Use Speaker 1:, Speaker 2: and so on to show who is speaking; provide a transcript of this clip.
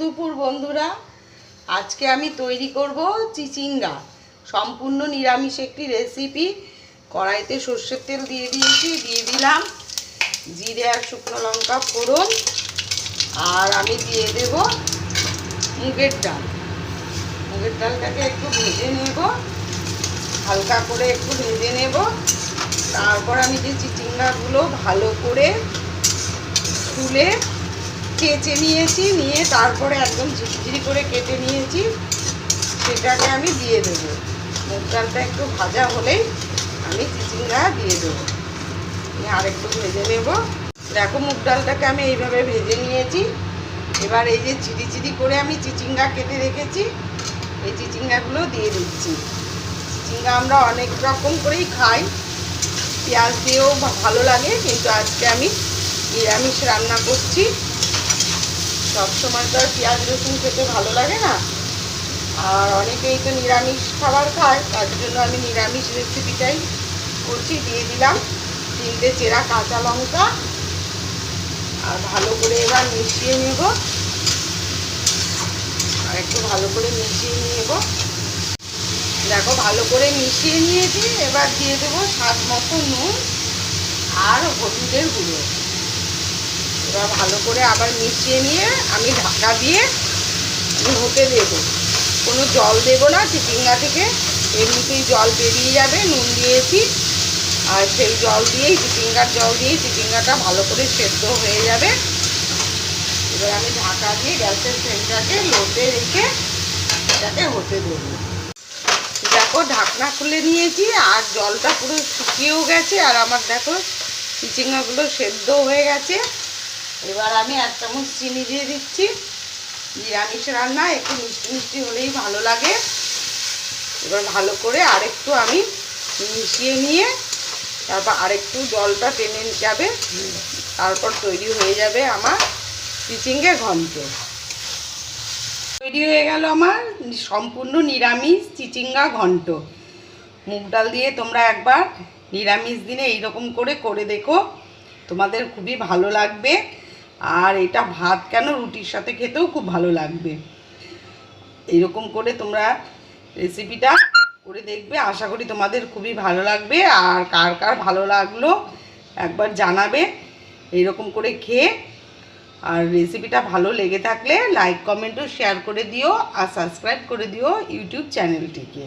Speaker 1: দুপুর বন্ধুরা, আজকে আমি তৈরি করব চিচিঙ্গা। সম্পূর্ণ নিরামিষ একটি রেসিপি কড়াইতে সর্ষের তেল দিয়ে দিয়েছি, দিয়ে দিলাম জিরে আর শুকনো লঙ্কা ফোড়ন। আর আমি দিয়ে দেব মুগের ডাল। মুগের ডালটাকে একটু ভেজে নেব, হালকা করে একটু ভেজে নেব। তারপর আমি যে চিচিঙ্গাগুলো ভালো করে তুলে কেচে নিয়েছি, নিয়ে তারপরে একদম ঝিরিঝিরি করে কেটে নিয়েছি। সেটাকে আমি দিয়ে দেবো। মুগ ডালটা একটু ভাজা হলেই আমি চিচিঙ্গা দিয়ে দেবো। নিয়ে আরেকটু ভেজে নেব। দেখো মুগ ডালটাকে আমি এইভাবে ভেজে নিয়েছি। এবার এই যে চিরি চিরি করে আমি চিচিঙ্গা কেটে রেখেছি, এই চিচিঙ্গাগুলো দিয়ে দিচ্ছি। চিচিঙ্গা আমরা অনেক রকম করেই খাই। পেঁয়াজ দিয়েও ভালো লাগে, কিন্তু আজকে আমি নিরামিষ রান্না করছি। সবসময় তো আর পেঁয়াজ, রসুন খেতে ভালো লাগে না। আর অনেকেই তো নিরামিষ খাবার খায়, তার জন্য আমি নিরামিষ রেসিপিটাই করছি, দিয়ে দিলাম। তিনটে চেরা কাঁচা লঙ্কা, আর ভালো করে এবার মিশিয়ে নেব। আর একটু ভালো করে মিশিয়ে নেব। দেখো, ভালো করে মিশিয়ে নিয়েছি, এবার দিয়ে দেবো স্বাদ মতো নুন আর হলুদের গুঁড়ো। এবার ভালো করে আবার মিশিয়ে নিয়ে আমি ঢাকা দিয়ে হতে দেব। কোনো জল দেব না, চিচিঙ্গা থেকে। এমনিতেই জল বেরিয়ে যাবে, নুন দিয়েছি। আর সেই জল দিয়েই, চিচিঙ্গার জল দিয়েই চিচিঙ্গাটা ভালো করে সেদ্ধ হয়ে যাবে। এবার আমি ঢাকা দিয়ে গ্যাসের ফ্লেমটাকে লোতে রেখে এটাকে হতে দেবো। দেখো, ঢাকনা খুলে নিয়েছি, আর জলটা পুরো শুকিয়েও গেছে। আর আমার দেখো, চিচিঙ্গাগুলো সেদ্ধ হয়ে গেছে। এবার আমি এক চামচ চিনি দিয়ে দিচ্ছি। নিরামিষ রান্না, একটু মিষ্টি মিষ্টি হলেই ভালো লাগে। এবার ভালো করে আরেকটু আমি মিশিয়ে নিয়ে তারপর আরেকটু জলটা টেনে যাবে তারপর তৈরি হয়ে যাবে আমার চিচিঙ্গে ঘন্ট। তৈরি হয়ে গেল আমার সম্পূর্ণ নিরামিষ চিচিঙ্গা ঘন্ট। মুগ ডাল দিয়ে তোমরা একবার নিরামিষ দিনে এইরকম করে করে দেখো। তোমাদের খুবই ভালো লাগবে। আর এটা ভাত কেন রুটির সাথে খেতেও খুব ভালো লাগবে? এইরকম করে তোমরা রেসিপিটা করে দেখবে। আশা করি তোমাদের খুবই ভালো লাগবে। আর কার কার ভালো লাগল একবার জানাবে। এইরকম করে খেয়ে আর রেসিপিটা ভালো লেগে থাকলে লাইক কমেন্টও শেয়ার করে দিও। আর সাবস্ক্রাইব করে দিও ইউটিউব চ্যানেলটিকে